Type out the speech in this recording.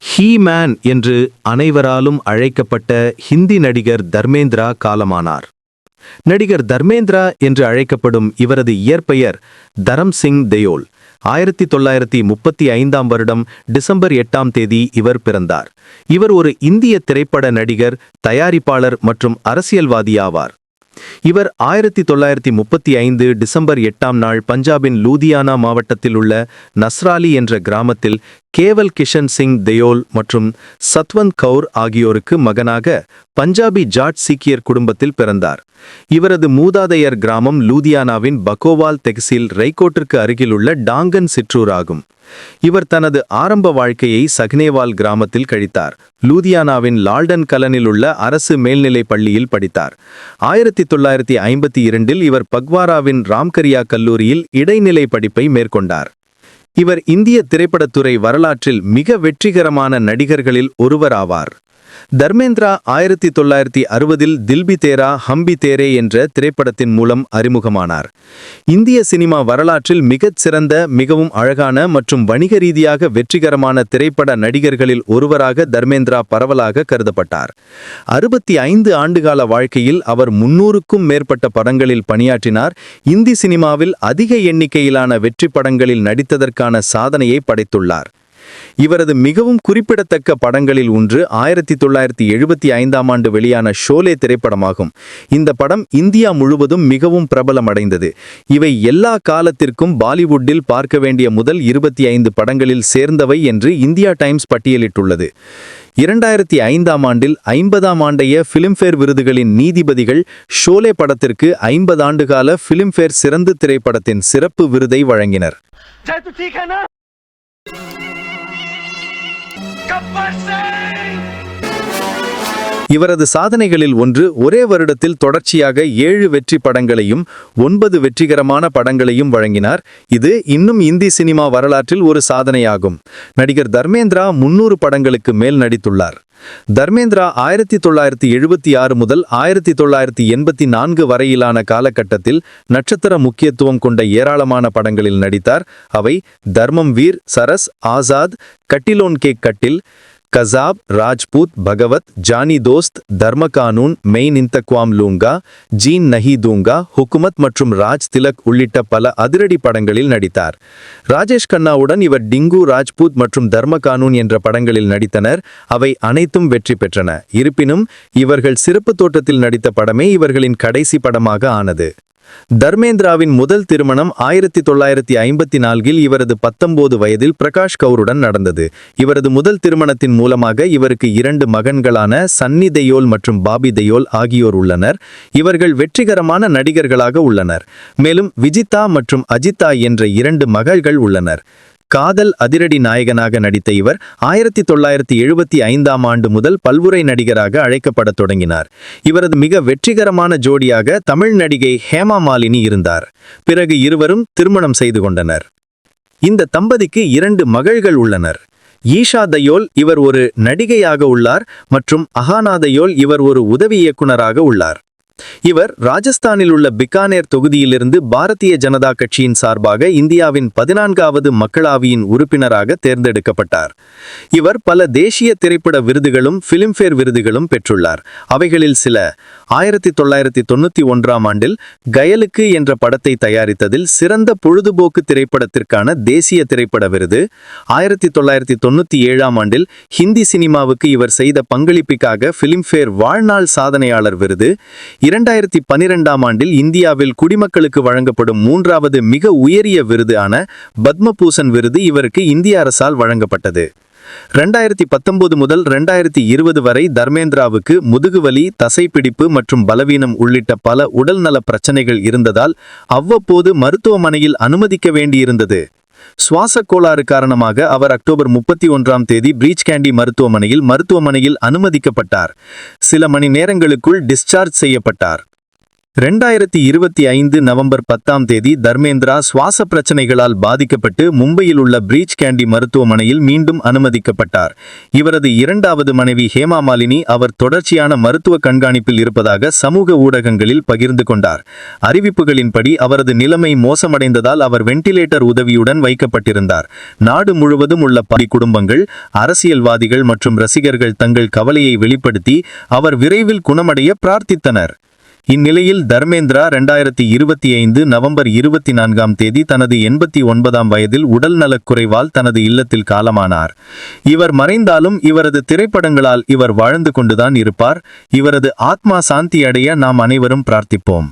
He man என்று அனைவராலும் அழைக்கப்பட்ட ஹிந்தி நடிகர் தர்மேந்திரா காலமானார். நடிகர் தர்மேந்திரா என்று அழைக்கப்படும் இவரது இயற்பெயர் தரம் சிங் தெயோல். ஆயிரத்தி தொள்ளாயிரத்தி முப்பத்தி ஐந்தாம் வருடம் டிசம்பர் எட்டாம் தேதி இவர் பிறந்தார். இவர் ஒரு இந்திய திரைப்பட நடிகர் தயாரிப்பாளர் மற்றும் அரசியல்வாதியாவார். இவர் ஆயிரத்தி தொள்ளாயிரத்தி முப்பத்தி ஐந்து டிசம்பர் எட்டாம் நாள் பஞ்சாபின் லூதியானா மாவட்டத்தில் உள்ள நஸ்ராலி என்ற கிராமத்தில் கேவல் கிஷன் சிங் தெயோல் மற்றும் சத்வந்த் கவுர் ஆகியோருக்கு மகனாக பஞ்சாபி ஜாட் சீக்கியர் குடும்பத்தில் பிறந்தார். இவரது மூதாதையர் கிராமம் லூதியானாவின் பகோவால் தெக்சில் ரைகோட்டிற்கு அருகிலுள்ள டாங்கன் சிற்றூர் ஆகும் இவர் தனது ஆரம்ப வாழ்க்கையை சக்னேவால் கிராமத்தில் கழித்தார். லூதியானாவின் லால்டன் கலனில் உள்ள அரசு மேல்நிலைப் பள்ளியில் படித்தார். ஆயிரத்தி தொள்ளாயிரத்தி ஐம்பத்தி இரண்டில் இவர் பக்வாராவின் ராம்கரியா கல்லூரியில் இடைநிலை படிப்பை மேற்கொண்டார். இவர் இந்திய திரைப்படத்துறை வரலாற்றில் மிக வெற்றிகரமான நடிகர்களில் ஒருவராவார். தர்மேந்திரா ஆயிரத்தி தொள்ளாயிரத்தி அறுபதில் தில்பி தேரா ஹம்பி தேரே என்ற திரைப்படத்தின் மூலம் அறிமுகமானார். இந்திய சினிமா வரலாற்றில் மிகச் சிறந்த மிகவும் அழகான மற்றும் வணிக ரீதியாக வெற்றிகரமான திரைப்பட நடிகர்களில் ஒருவராக தர்மேந்திரா பரவலாக கருதப்பட்டார். அறுபத்தி ஐந்து ஆண்டுகால வாழ்க்கையில் அவர் முன்னூறுக்கும் மேற்பட்ட படங்களில் பணியாற்றினார். இந்தி சினிமாவில் அதிக எண்ணிக்கையிலான வெற்றி படங்களில் நடித்ததற்கான சாதனையை படைத்துள்ளார். இவரது மிகவும் குறிப்பிடத்தக்க படங்களில் ஒன்று ஆயிரத்தி தொள்ளாயிரத்தி எழுபத்தி ஐந்தாம் ஆண்டு வெளியான ஷோலே திரைப்படமாகும். இந்த படம் இந்தியா முழுவதும் மிகவும் பிரபலமடைந்தது. இவை எல்லா காலத்திற்கும் பாலிவுட்டில் பார்க்க வேண்டிய முதல் இருபத்தி ஐந்து படங்களில் சேர்ந்தவை என்று இந்தியா டைம்ஸ் பட்டியலிட்டுள்ளது. இரண்டாயிரத்தி ஐந்தாம் ஆண்டில் ஐம்பதாம் ஆண்டைய பிலிம்பேர் விருதுகளின் நீதிபதிகள் ஷோலே படத்திற்கு ஐம்பது ஆண்டுகால பிலிம்பேர் சிறந்த திரைப்படத்தின் சிறப்பு விருதை வழங்கினர். இவரது சாதனைகளில் ஒன்று ஒரே வருடத்தில் தொடர்ச்சியாக ஏழு வெற்றி படங்களையும் ஒன்பது வெற்றிகரமான படங்களையும் வழங்கினார். இது இன்னும் இந்தி சினிமா வரலாற்றில் ஒரு சாதனையாகும். நடிகர் தர்மேந்திரா முன்னூறு படங்களுக்கு மேல் நடித்துள்ளார். தர்மேந்திரா ஆயிரத்தி தொள்ளாயிரத்தி எழுபத்தி ஆறு முதல் ஆயிரத்தி தொள்ளாயிரத்தி எண்பத்தி நான்கு வரையிலான காலகட்டத்தில் நட்சத்திர முக்கியத்துவம் கொண்ட ஏராளமான படங்களில் நடித்தார். அவை தர்மம் வீர் சரஸ் ஆசாத் கட்டிலோன் கேக் கட்டில் கசாப் ராஜ்பூத் பகவத் ஜானி தோஸ்த் தர்ம கானூன் மெயின் இந்தக்வாம் லூங்கா ஜீன் நஹி தூங்கா ஹுக்குமத் மற்றும் ராஜ் திலக் உள்ளிட்ட பல அதிரடி படங்களில் நடித்தார். ராஜேஷ் கண்ணாவுடன் இவர் டிங்கு ராஜ்பூத் மற்றும் தர்ம கானூன் என்ற படங்களில் நடித்தனர். அவை அனைத்தும் வெற்றி பெற்றன. இருப்பினும் இவர்கள் சிறப்பு தோட்டத்தில் நடித்த படமே இவர்களின் கடைசி படமாக ஆனது. தர்மேந்திராவின் முதல் திருமணம் ஆயிரத்தி தொள்ளாயிரத்தி ஐம்பத்தி நான்கில் இவரது பத்தொன்பது வயதில் பிரகாஷ் கவுருடன் நடந்தது. இவரது முதல் திருமணத்தின் மூலமாக இவருக்கு இரண்டு மகன்களான சன்னி தெயோல் மற்றும் பாபி தெயோல் ஆகியோர் உள்ளனர். இவர்கள் வெற்றிகரமான நடிகர்களாக உள்ளனர். மேலும் விஜிதா மற்றும் அஜிதா என்ற இரண்டு மகள்கள் உள்ளனர். காதல் அதிரடி நாயகனாக நடித்த இவர் ஆயிரத்தி தொள்ளாயிரத்தி எழுபத்தி ஐந்தாம் ஆண்டு முதல் பல்வுரை நடிகராக அழைக்கப்படத் தொடங்கினார். இவரது மிக வெற்றிகரமான ஜோடியாக தமிழ் நடிகை ஹேமா மாலினி இருந்தார். பிறகு இருவரும் திருமணம் செய்து கொண்டனர். இந்த தம்பதிக்கு இரண்டு மகள்கள் உள்ளனர். ஈஷா தயோல் இவர் ஒரு நடிகையாக உள்ளார் மற்றும் அகானா தயோல் இவர் ஒரு உதவி இயக்குனராக உள்ளார். இவர் ராஜஸ்தானில் உள்ள பிகானேர் தொகுதியிலிருந்து பாரதிய ஜனதா கட்சியின் சார்பாக இந்தியாவின் பதினான்காவது மக்களாவியின் உறுப்பினராக தேர்ந்தெடுக்கப்பட்டார். இவர் பல தேசிய திரைப்பட விருதுகளும் பிலிம்ஃபேர் விருதுகளும் பெற்றுள்ளார். அவைகளில் சில ஆயிரத்தி தொள்ளாயிரத்தி தொண்ணூத்தி ஒன்றாம் ஆண்டில் கயலுக்கு என்ற படத்தை தயாரித்ததில் சிறந்த பொழுதுபோக்கு திரைப்படத்திற்கான தேசிய திரைப்பட விருது ஆயிரத்தி தொள்ளாயிரத்தி தொண்ணூத்தி ஏழாம் ஆண்டில் ஹிந்தி சினிமாவுக்கு இவர் செய்த பங்களிப்புக்காக பிலிம்ஃபேர் வாழ்நாள் சாதனையாளர் விருது இரண்டாயிரத்தி பனிரெண்டாம் ஆண்டில் இந்தியாவில் குடிமக்களுக்கு வழங்கப்படும் மூன்றாவது மிக உயரிய விருது ஆன விருது இவருக்கு இந்திய அரசால் வழங்கப்பட்டது. ரெண்டாயிரத்தி பத்தொன்பது முதல் ரெண்டாயிரத்தி இருபது வரை தர்மேந்திராவுக்கு முதுகுவலி தசைப்பிடிப்பு மற்றும் பலவீனம் உள்ளிட்ட பல உடல்நல பிரச்சனைகள் இருந்ததால் அவ்வப்போது மருத்துவமனையில் அனுமதிக்க வேண்டியிருந்தது. சுவாச கோளாறு காரணமாக அவர் அக்டோபர் முப்பத்தி ஒன்றாம் தேதி பிரீச் கேண்டி மருத்துவமனையில் மருத்துவமனையில் அனுமதிக்கப்பட்டார். சில மணி நேரங்களுக்குள் டிஸ்சார்ஜ் செய்யப்பட்டார். ரெண்டாயிரத்தி இருபத்தி ஐந்து நவம்பர் பத்தாம் தேதி தர்மேந்திரா சுவாச பிரச்சனைகளால் பாதிக்கப்பட்டு மும்பையில் உள்ள பிரீச் கேண்டி மருத்துவமனையில் மீண்டும் அனுமதிக்கப்பட்டார். இவரது இரண்டாவது மனைவி ஹேமா மாலினி அவர் தொடர்ச்சியான மருத்துவ கண்காணிப்பில் இருப்பதாக சமூக ஊடகங்களில் பகிர்ந்து கொண்டார். அறிவிப்புகளின்படி அவரது நிலைமை மோசமடைந்ததால் அவர் வெண்டிலேட்டர் உதவியுடன் வைக்கப்பட்டிருந்தார். நாடு முழுவதும் உள்ள படி குடும்பங்கள் அரசியல்வாதிகள் மற்றும் ரசிகர்கள் தங்கள் கவலையை வெளிப்படுத்தி அவர் விரைவில் குணமடைய பிரார்த்தித்தனர். இந்நிலையில் தர்மேந்திரா ரெண்டாயிரத்தி இருபத்தி ஐந்து நவம்பர் இருபத்தி நான்காம் தேதி தனது எண்பத்தி ஒன்பதாம் வயதில் உடல் நலக்குறைவால் தனது இல்லத்தில் காலமானார். இவர் மறைந்தாலும் இவரது திரைப்படங்களால் இவர் வாழ்ந்து கொண்டுதான் இருப்பார். இவரது ஆத்மா சாந்தி அடைய நாம் அனைவரும் பிரார்த்திப்போம்.